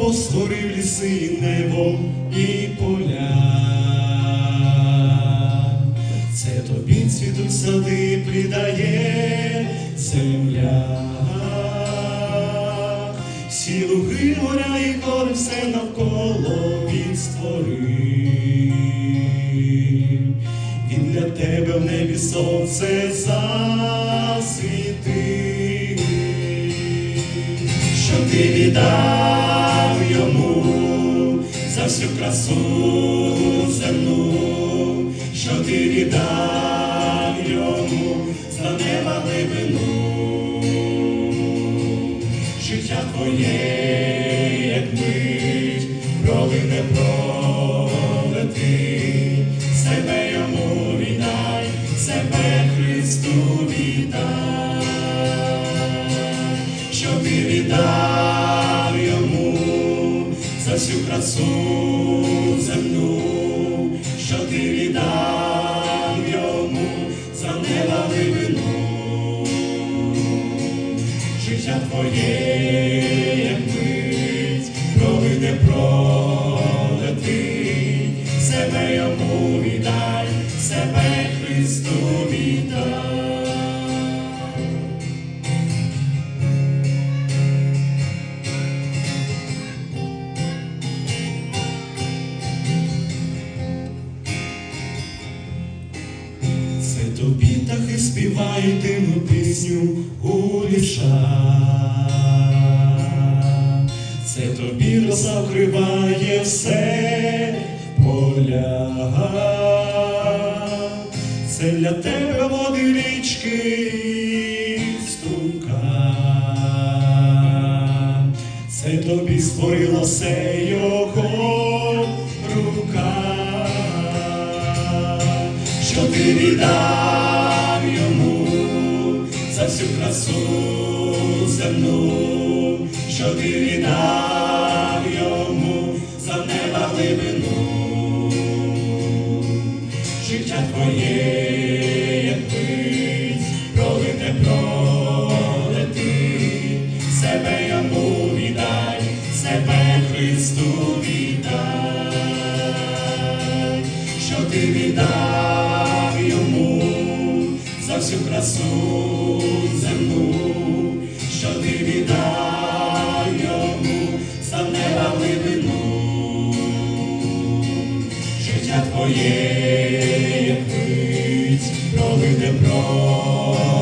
Бог створив ліси, і небо і поля. Це тобі цвітуть сади придає земля. Всі луги, горя і гори, все навколо він створив. Він для тебе в небі сонце засвітив, ти віддав йому за всю красу земну, що ти віддав йому за неба глибину, життя твоє, як мить, пролине пролети, себе йому віддай, себе Христу віддай, що ти за всю красу земну, що ти віддав йому за неба глибину, життя твоє, співають дивну пісню у ліша. Це тобі роса вкриває все поля. Це для тебе води річки струка. Це тобі створила все його рука що ти віддав всю красу земну, що ти віддав йому за неба глибину, життя твоє, як мить, пролине пролети, себе йому віддай, себе Христу віддай, що ти віддав йому всю красу земну, що ти віддав йому за неба глибину, життя твоє, як пролине пролети,